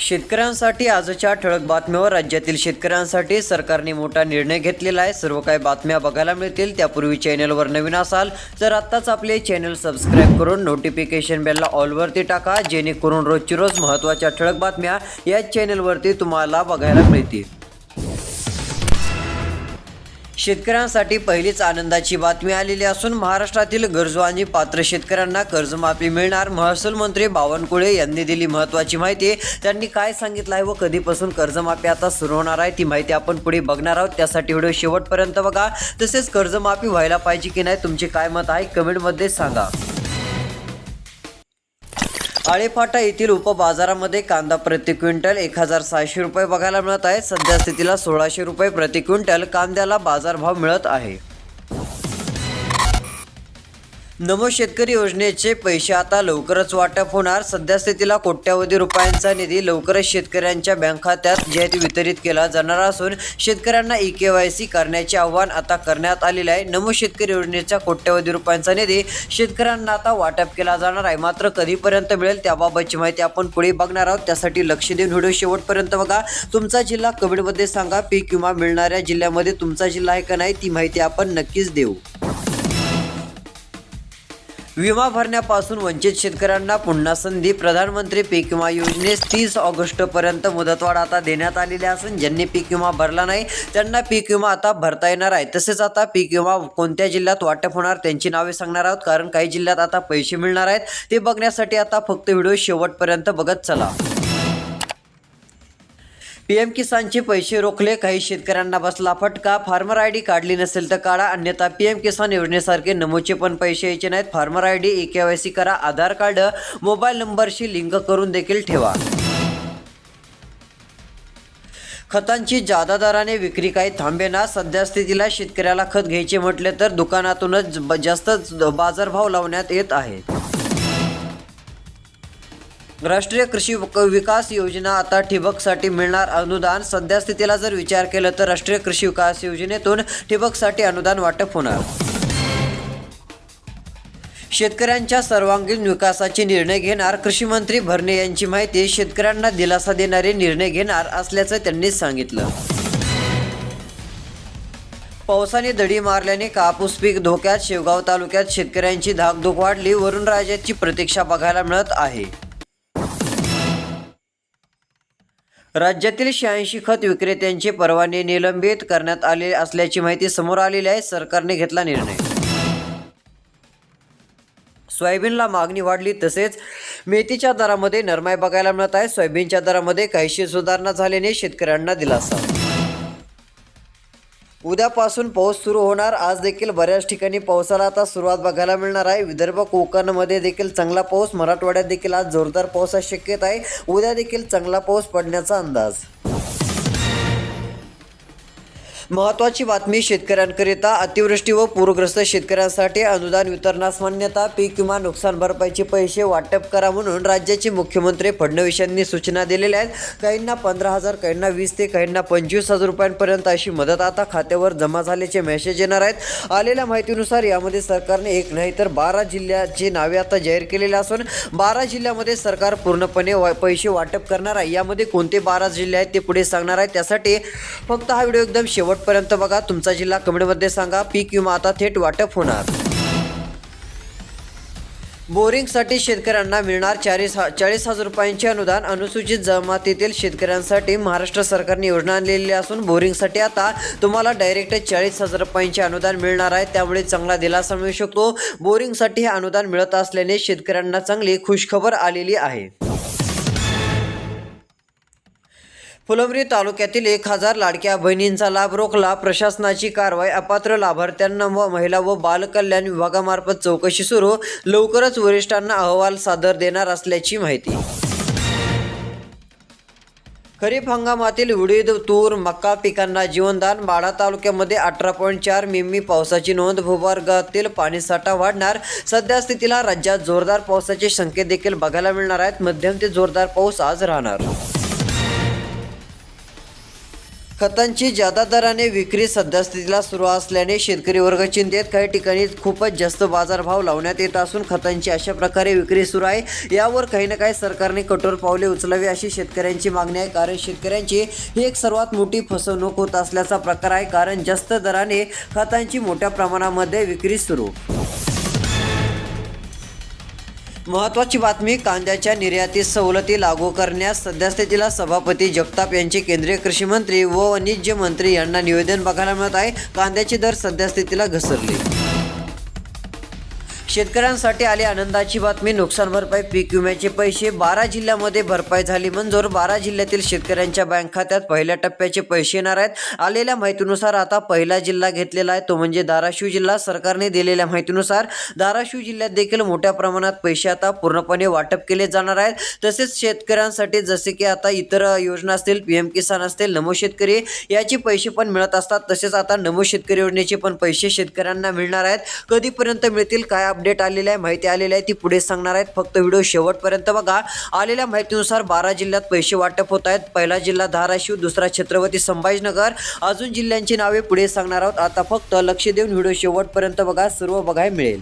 शेतकऱ्यांसाठी आजच्या ठळक बातम्यावर राज्यातील शेतकऱ्यांसाठी सरकारने मोठा निर्णय घेतलेला आहे. सर्व काही बातम्या बघायला मिळतील. त्यापूर्वी चॅनलवर नवीन असाल तर आत्ताच आपले चॅनल सबस्क्राईब करून नोटिफिकेशन बेलला ऑलवरती टाका. जेणेकरून रोजची रोज महत्त्वाच्या ठळक बातम्या याच चॅनलवरती तुम्हाला बघायला मिळतील. शेतकऱ्यांसाठी पहिलीच आनंदाची बातमी आलेली असून महाराष्ट्रातील गरजू आणि पात्र शेतकऱ्यांना कर्जमाफी मिळणार महसूल मंत्री बावनकुळे यांनी दिली महत्त्वाची माहिती. त्यांनी काय सांगितलं आहे व कधीपासून कर्जमाफी आता सुरू होणार आहे ती माहिती आपण पुढे बघणार आहोत. त्यासाठी व्हिडिओ शेवटपर्यंत बघा. तसेच कर्जमाफी व्हायला पाहिजे की नाही तुमचे काय मत आहे कमेंटमध्ये सांगा. आळेफाटा येथील उपबाजारामध्ये कांदा प्रति क्विंटल एक हजार सहाशे रुपये बघायला मिळत आहे सध्या स्थितीला सोळाशे रुपये प्रति क्विंटल कांद्याला बाजारभाव मिळत आहे. नमो शेतकरी योजनेचे पैसे आता लवकरच वाटप होणार. सध्या स्थितीला कोट्यावधी रुपयांचा निधी लवकरच शेतकऱ्यांच्या बँक खात्यात जे आहे वितरित केला जाणार असून शेतकऱ्यांना ई के वाय सी करण्याचे आवाहन आता करण्यात आलेले आहे. नमो शेतकरी योजनेचा कोट्यावधी रुपयांचा निधी शेतकऱ्यांना आता वाटप केला जाणार आहे. मात्र कधीपर्यंत मिळेल त्याबाबतची माहिती आपण पुढे बघणार आहोत. त्यासाठी लक्ष देऊन व्हिडिओ शेवटपर्यंत बघा. तुमचा जिल्हा कमेंटमध्ये सांगा. पीक विमा मिळणाऱ्या जिल्ह्यामध्ये तुमचा जिल्हा आहे का नाही ती माहिती आपण नक्कीच देऊ. विमा भरण्यापासून वंचित शेतकऱ्यांना पुन्हा संधी. प्रधानमंत्री पीक विमा योजनेस तीस ऑगस्टपर्यंत मुदतवाढ आता देण्यात आलेली असून ज्यांनी पीक विमा भरला नाही त्यांना पीक विमा आता भरता येणार आहे. तसेच आता पीक विमा कोणत्या जिल्ह्यात वाटप होणार त्यांची नावे सांगणार आहोत कारण काही जिल्ह्यात आता पैसे मिळणार आहेत. ते बघण्यासाठी आता फक्त व्हिडिओ शेवटपर्यंत बघत चला. पीएम किसानचे पैसे रोखले काही शेतकऱ्यांना बसला फटका. फार्मर आय डी काढली नसेल तर काढा अन्यथा पीएम किसान योजनेसारखे नमूचे पण पैसे यायचे नाहीत. Farmer I D e K Y C करा आधार कार्ड मोबाईल नंबरशी लिंक करून देखील ठेवा. खतांची जादा दराने विक्री काही थांबेना सध्या स्थितीला शेतकऱ्याला खत घ्यायचे म्हटले तर दुकानातूनच जास्त बाजारभाव लावण्यात येत आहे राष्ट्रीय कृषी विकास योजना आता ठिबकसाठी मिळणार अनुदान. सध्या स्थितीला जर विचार केला तर राष्ट्रीय कृषी विकास योजनेतून ठिबकसाठी अनुदान वाटप होणार. शेतकऱ्यांच्या सर्वांगीण विकासाचे निर्णय घेणार. कृषी मंत्री भरणे यांची माहिती शेतकऱ्यांना दिलासा देणारे निर्णय घेणार असल्याचं त्यांनी सांगितलं. पावसाने दडी मारल्याने कापूस पीक धोक्यात. शेवगाव तालुक्यात शेतकऱ्यांची धाकधूक वाढली. वरुणराजाची प्रतीक्षा बघायला मिळत आहे. राज्यातील शहाऐंशी खत विक्रेत्यांचे परवाने निलंबित करण्यात आले असल्याची माहिती समोर आलेली आहे. सरकारने घेतला निर्णय. सोयाबीनला मागणी वाढली तसेच मेथीच्या दरामध्ये नरमाई बघायला मिळत आहे. सोयाबीनच्या दरामध्ये काहीशी सुधारणा झाल्याने शेतकऱ्यांना दिलासा. उद्यापासून पाऊस सुरू होणार. आज देखील बऱ्याच ठिकाणी पावसाला आता सुरुवात बघायला मिळणार आहे. विदर्भ कोकणमध्ये देखील चांगला पाऊस. मराठवाड्यात देखील आज जोरदार पावसाची शक्यता आहे. उद्या देखील चांगला पाऊस पडण्याचा अंदाज. महत्त्वाची बातमी शेतकऱ्यांकरिता अतिवृष्टी व पूरग्रस्त शेतकऱ्यांसाठी अनुदान वितरणास मान्यता पीक किंवा नुकसान भरपाईचे पैसे वाटप करा म्हणून राज्याचे मुख्यमंत्री फडणवीस यांनी सूचना दिलेल्या आहेत. काहींना पंधरा हजार काहींना वीस ते काहींना पंचवीस हजार रुपयांपर्यंत अशी मदत आता खात्यावर जमा झाल्याचे मेसेज येणार आहेत. आलेल्या माहितीनुसार यामध्ये सरकारने एक नाही तर बारा जिल्ह्याची नावे आता जाहीर केलेली असून बारा जिल्ह्यामध्ये सरकार पूर्णपणे वा- पैसे वाटप करणार आहे. यामध्ये कोणते बारा जिल्हे आहेत ते पुढे सांगणार आहे त्यासाठी फक्त हा व्हिडिओ एकदम शेवट शेवटपर्यंत बघा तुमचा जिल्हा कमेंटमध्ये सांगा पीक विमा आता थेट वाटप होणार. बोरिंगसाठी शेतकऱ्यांना मिळणार चाळीस हा चाळीस हजार रुपयांचे अनुदान. अनुसूचित जमातीतील शेतकऱ्यांसाठी महाराष्ट्र सरकारने योजना आणलेली असून बोरिंगसाठी आता तुम्हाला डायरेक्ट चाळीस हजार रुपयांचे अनुदान मिळणार आहे. त्यामुळे चांगला दिलासा मिळू शकतो. बोरिंगसाठी हे अनुदान मिळत असल्याने शेतकऱ्यांना चांगली खुशखबर आलेली आहे. फुलंब्री तालुक्यातील एक हजार लाडक्या बहिणींचा लाभ रोखला. प्रशासनाची कारवाई अपात्र लाभार्थ्यांना व महिला व बालकल्याण विभागामार्फत चौकशी सुरू. लवकरच वरिष्ठांना अहवाल सादर देणार असल्याची माहिती. खरीप हंगामातील उडीद तूर मका पिकांना जीवनदान. बाळा तालुक्यामध्ये अठरा पॉईंट चार मिमी पावसाची नोंद. भूभागातील पाणीसाठा वाढणार. सध्या स्थितीला राज्यात जोरदार पावसाचे संकेत देखील बघायला मिळणार आहेत. मध्यम ते जोरदार पाऊस आज राहणार. खतांची जादा दराने विक्री सद्यस्थितीला सुरू असल्याने शेतकरी वर्ग चिंतेत. काही ठिकाणी खूपच जास्त बाजारभाव लावण्यात येत असून खतांची अशा प्रकारे विक्री सुरू आहे. यावर काही ना काही सरकारने कठोर पावले उचलावी अशी शेतकऱ्यांची मागणी आहे. कारण शेतकऱ्यांची ही एक सर्वात मोठी फसवणूक होत असल्याचा प्रकार आहे. कारण जास्त दराने खतांची मोठ्या प्रमाणामध्ये विक्री सुरू. महत्वाची बातमी कांद्याच्या निर्यातीत सवलती लागू करण्यास सद्यस्थितीला सभापती जगताप यांचे केंद्रीय कृषी मंत्री व वाणिज्य मंत्री यांना निवेदन बघायला मिळत आहे. कांद्याचे दर सद्यस्थितीला घसरले. शेतकऱ्यांसाठी आली आनंदाची बातमी. नुकसान भरपाई पीक विम्याचे पैसे. बारा जिल्ह्यामध्ये भरपाई झाली मंजूर. बारा जिल्ह्यातील शेतकऱ्यांच्या बँक खात्यात पहिल्या टप्प्याचे पैसे येणार आहेत. आलेल्या माहितीनुसार आता पहिला जिल्हा घेतलेला आहे. तो म्हणजे धाराशिव जिल्हा. सरकारने दिलेल्या माहितीनुसार धाराशिव जिल्ह्यात देखील मोठ्या प्रमाणात पैसे आता पूर्णपणे वाटप केले जाणार आहेत. तसेच शेतकऱ्यांसाठी जसे की आता इतर योजना असतील पी एम किसान असतील नमो शेतकरी याचे पैसे पण मिळत असतात. तसेच आता नमो शेतकरी योजनेचे पण पैसे शेतकऱ्यांना मिळणार आहेत. कधीपर्यंत मिळतील काय अपडेट आलेली आहे माहिती आलेली आहे ती पुढे सांगणार आहेत. फक्त व्हिडिओ शेवटपर्यंत बघा. आलेल्या माहितीनुसार बारा जिल्ह्यात पैसे वाटप होत आहेत. पहिला जिल्हा धाराशिव दुसरा छत्रपती संभाजीनगर. अजून जिल्ह्यांची नावे पुढे सांगणार आहोत. आता फक्त लक्ष देऊन व्हिडिओ शेवटपर्यंत बघा. सर्व बघायला मिळेल.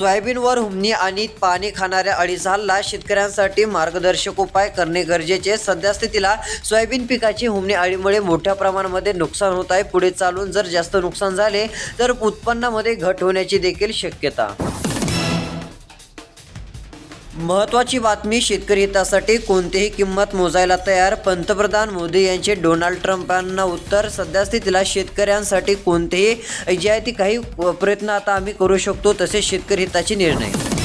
सोयाबीनवर हुमणी आणि पाणी खाणाऱ्या अळीचा शेतकऱ्यांसाठी मार्गदर्शक उपाय करणे गरजेचे. सध्यास्थितीला सोयाबीन पिकाची हुमणी अळीमुळे मोठ्या प्रमाणामध्ये नुकसान होत आहे. पुढे चालून जर जास्त नुकसान झाले तर उत्पन्नामध्ये घट होण्याची देखील शक्यता. महत्वाची बातमी शेतकरी हितासाठी कोणतीही किंमत मोजायला तयार पंतप्रधान मोदी यांचे डोनाल्ड ट्रम्पांना उत्तर सध्यास्थितीला शेतकऱ्यांसाठी कोणतेही जे आहे ती काही प्रयत्न आता आम्ही करू शकतो तसेच शेतकरी हिताचे निर्णय.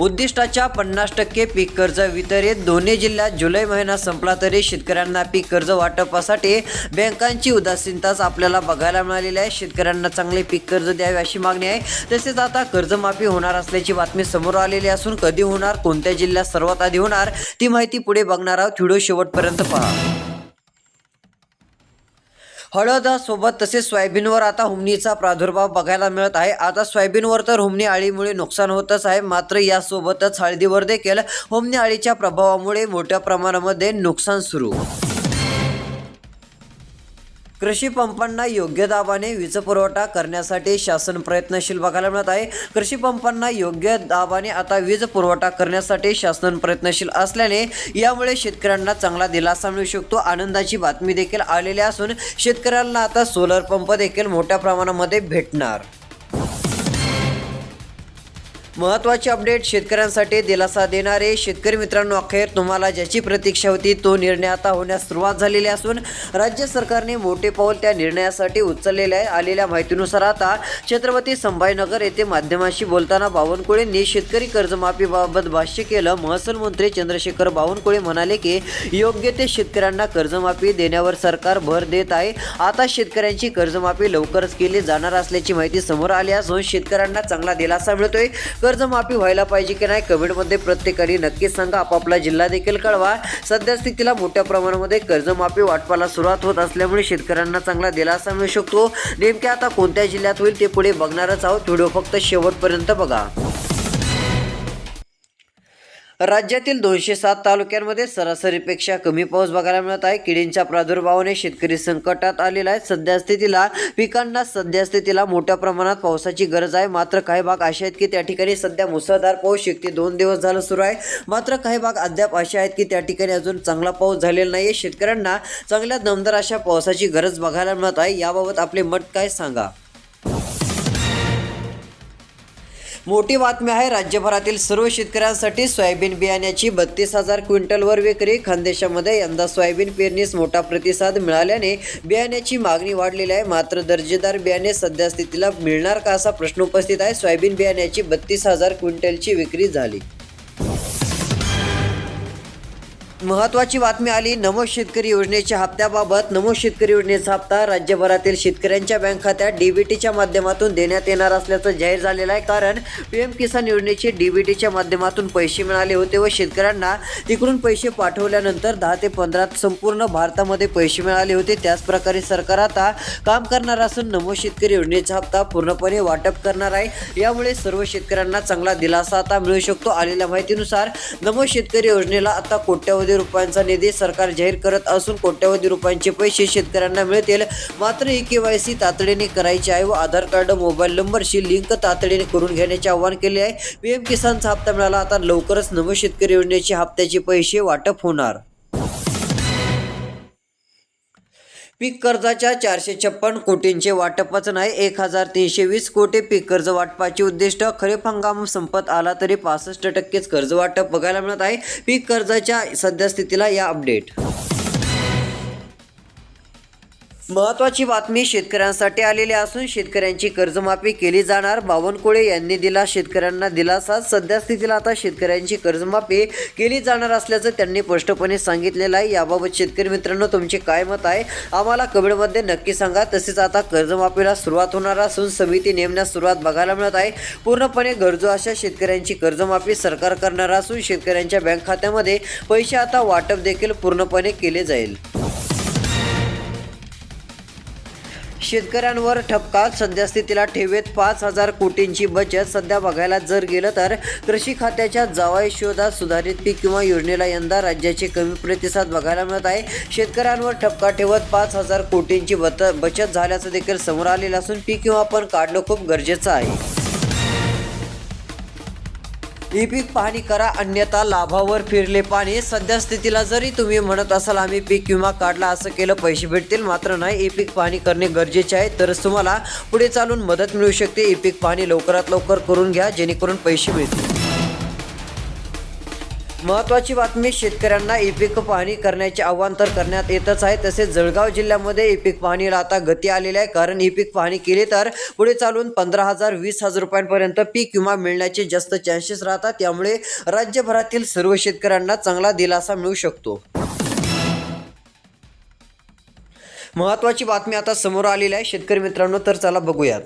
उद्दिष्टाच्या पन्नास टक्के पीक कर्ज वितरित. दोन्ही जिल्ह्यात जुलै महिना संपला तरी शेतकऱ्यांना पीक कर्ज वाटपासाठी बँकांची उदासीनताच आपल्याला बघायला मिळालेली आहे. शेतकऱ्यांना चांगले पीक कर्ज द्यावे अशी मागणी आहे. तसेच आता कर्जमाफी होणार असल्याची बातमी समोर आलेली असून कधी होणार कोणत्या जिल्ह्यात सर्वात आधी होणार ती माहिती पुढे बघणार आहोत. व्हिडिओ शेवटपर्यंत पहा. हळदसोबत तसेच सोयाबीनवर आता हुमणीचा प्रादुर्भाव बघायला मिळत आहे. आता सोयाबीनवर तर हुमणी अळीमुळे नुकसान होतच आहे. मात्र यासोबतच हळदीवर देखील हुमणी अळीच्या प्रभावामुळे मोठ्या प्रमाणामध्ये नुकसान सुरू. कृषी पंपांना योग्य दाबाने वीज पुरवठा करण्यासाठी शासन प्रयत्नशील बघायला मिळत आहे. कृषी पंपांना योग्य दाबाने आता वीज पुरवठा करण्यासाठी शासन प्रयत्नशील असल्याने यामुळे शेतकऱ्यांना चांगला दिलासा मिळू शकतो. आनंदाची बातमी देखील आलेली असून शेतकऱ्यांना आता सोलर पंप देखील मोठ्या प्रमाणामध्ये भेटणार. महत्त्वाचे अपडेट शेतकऱ्यांसाठी दिलासा देणारे शेतकरी मित्रांनो अखेर तुम्हाला ज्याची प्रतीक्षा होती तो निर्णय आता होण्यास सुरुवात झालेली असून राज्य सरकारने मोठे पाऊल त्या निर्णयासाठी उचललेले आहे. आलेल्या माहितीनुसार आता छत्रपती संभाजीनगर येथे माध्यमांशी बोलताना बावनकुळेंनी शेतकरी कर्जमाफीबाबत भाष्य केलं. महसूल मंत्री चंद्रशेखर बावनकुळे म्हणाले की योग्य ते शेतकऱ्यांना कर्जमाफी देण्यावर सरकार भर देत आहे. आता शेतकऱ्यांची कर्जमाफी लवकरच केली जाणार असल्याची माहिती समोर आली असून शेतकऱ्यांना चांगला दिलासा मिळतोय. कर्जमाफी व्हायला पाहिजे की नाही कमेंटमध्ये प्रत्येकाने नक्कीच सांगा. आपापला जिल्हा देखील कळवा. सध्या स्थितीला मोठ्या प्रमाणामध्ये कर्जमाफी वाटपाला सुरुवात होत असल्यामुळे शेतकऱ्यांना चांगला दिलासा मिळू शकतो. नेमक्या आता कोणत्या जिल्ह्यात होईल ते पुढे बघणारच आहोत. व्हिडिओ फक्त शेवटपर्यंत बघा. राज्यातील दोनशे सात तालुक्यांमध्ये सरासरीपेक्षा कमी पाऊस बघायला मिळत आहे. किडींच्या प्रादुर्भावाने शेतकरी संकटात आलेला आहे. सध्यास्थितीला पिकांना सध्यास्थितीला मोठ्या प्रमाणात पावसाची गरज आहे. मात्र काही भाग असे आहेत की त्या ठिकाणी सध्या मुसळधार पाऊस शेती दोन दिवस झालं सुरू आहे. मात्र काही भाग अद्याप असे आहेत की त्या ठिकाणी अजून चांगला पाऊस झालेला नाही आहे शेतकऱ्यांना चांगल्या दमदार अशा पावसाची गरज बघायला मिळत आहे. याबाबत आपले मत काय सांगा? मोठी बातमी आहे राज्यभरातील सर्व शेतकऱ्यांसाठी सोयाबीन बियाण्याची बत्तीस हजार क्विंटलवर विक्री. खानदेशामध्ये यंदा सोयाबीन पेरणीस मोठा प्रतिसाद मिळाल्याने बियाण्याची मागणी वाढलेली आहे. मात्र दर्जेदार बियाणे सध्या स्थितीला मिळणार का असा प्रश्न उपस्थित आहे. सोयाबीन बियाण्याची बत्तीस हजार क्विंटलची विक्री झाली. महत्वाची बातमी आली नमो शेतकरी योजनेच्या हप्त्याबाबत नमो शेतकरी योजनेचा हप्ता राज्यभरातील शेतकऱ्यांच्या बँक खात्यात डीबीटीच्या माध्यमातून देण्यात येणार असल्याचं जाहीर झालेलं आहे. कारण पी एम किसान योजनेचे डीबीटीच्या माध्यमातून पैसे मिळाले होते व शेतकऱ्यांना तिकडून पैसे पाठवल्यानंतर दहा ते पंधरा संपूर्ण भारतामध्ये पैसे मिळाले होते. त्याचप्रकारे सरकार आता काम करणार असून नमो शेतकरी योजनेचा हप्ता पूर्णपणे वाटप करणार आहे. यामुळे सर्व शेतकऱ्यांना चांगला दिलासा आता मिळू शकतो. आलेल्या माहितीनुसार नमो शेतकरी योजनेला आता कोट्यावधी कोट्यवधी रुपयांचा निधी सरकार जाहीर करत असून कोट्यवधी रुपयांचे पैसे शेतकऱ्यांना मिळतील. मात्र ही केवायसी तातडीने करायचे आहे व आधार कार्ड मोबाईल नंबरशी लिंक तातडीने करून घेण्याचे आवाहन केले आहे. पीएम किसानचा हप्ता मिळाला. आता लवकरच नव शेतकरी योजनेचे हप्त्याचे पैसे वाटप होणार. पीक कर्जाच्या चारशे छप्पन कोटींचे वाटपच नाही. एक हजार तीनशे वीस कोटी पीक कर्ज वाटपाचे उद्दिष्ट. खरीप हंगाम संपत आला तरी पासष्ट टक्केच कर्ज वाटप बघायला मिळत आहे. पीक कर्जाच्या सद्यस्थितीला या अपडेट. महत्वाची बातमी शेतकऱ्यांसाठी आलेली असून शेतकऱ्यांची कर्जमाफी केली जाणार. बावनकुळे यांनी दिला शेतकऱ्यांना दिलासा. सध्या स्थितीला आता शेतकऱ्यांची कर्जमाफी केली जाणार असल्याचं त्यांनी स्पष्टपणे सांगितलेलं आहे. याबाबत शेतकरी मित्रांनो तुमचे काय मत आहे? आम्हाला कमेंटमध्ये नक्की सांगा. तसेच आता कर्जमाफीला सुरुवात होणार असून समिती नेमण्यास सुरुवात बघायला मिळत आहे. पूर्णपणे गरजू अशा शेतकऱ्यांची कर्जमाफी सरकार करणार असून शेतकऱ्यांच्या बँक खात्यामध्ये पैसे आता वाटप देखील पूर्णपणे केले जाईल. शेतकऱ्यांवर ठपका सध्यास्थितीला ठेवेत पाच हजार कोटींची बचत. सध्या बघायला जर गेलं तर कृषी खात्याच्या जावाई शोधात सुधारित पीक किंवा योजनेला यंदा राज्याचे कमी प्रतिसाद बघायला मिळत आहे. शेतकऱ्यांवर ठपका ठेवत पाच हजार कोटींची बत बचत झाल्याचं देखील समोर आलेलं असून पीक किंवा पण काढणं खूप गरजेचं आहे. ई पीक पाहणी करा अन्यथा लाभावर फिरले पाणी. सध्या स्थितीला जरी तुम्ही म्हणत असाल आम्ही पीक विमा काढला असं केलं पैसे भेटतील. मात्र नाही ई पीक पाहणी करणे गरजेचे आहे. तरच तुम्हाला पुढे चालून मदत मिळू शकते. ई पीक पाहणी लवकरात लवकर करून घ्या जेणेकरून पैसे मिळतील. महत्त्वाची बातमी शेतकऱ्यांना ई पीक पाहणी करण्याचे आव्हान तर करण्यात येतच आहे. तसेच जळगाव जिल्ह्यामध्ये ई पीक पाहणीला आता गती आलेली आहे. कारण ई पीक पाहणी केली तर पुढे चालून पंधरा हजार वीस हजार रुपयांपर्यंत पीक विमा मिळण्याचे जास्त चान्सेस राहतात. त्यामुळे राज्यभरातील सर्व शेतकऱ्यांना चांगला दिलासा मिळू शकतो. महत्त्वाची बातमी आता समोर आलेली आहे. शेतकरी मित्रांनो तर चला बघूयात.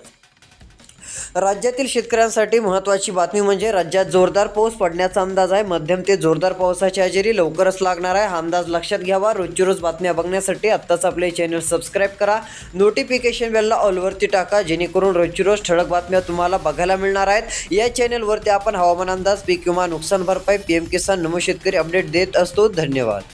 राज्यातील शेतकऱ्यांसाठी महत्त्वाची बातमी म्हणजे राज्यात जोरदार पाऊस पडण्याचा अंदाज आहे. मध्यम ते जोरदार पावसाची हजेरी लवकरच लागणार आहे. हा अंदाज लक्षात घ्यावा. रोजची रोज बातम्या बघण्यासाठी आत्ताच आपले चॅनल सबस्क्राईब करा. नोटिफिकेशन बेलला ऑलवरती टाका जेणेकरून रोजची रोज ठळक बातम्या तुम्हाला बघायला मिळणार आहेत. या चॅनलवरती आपण हवामान अंदाज पीक विमा नुकसान भरपाई पी एम किसान नमो शेतकरी अपडेट देत असतो. धन्यवाद.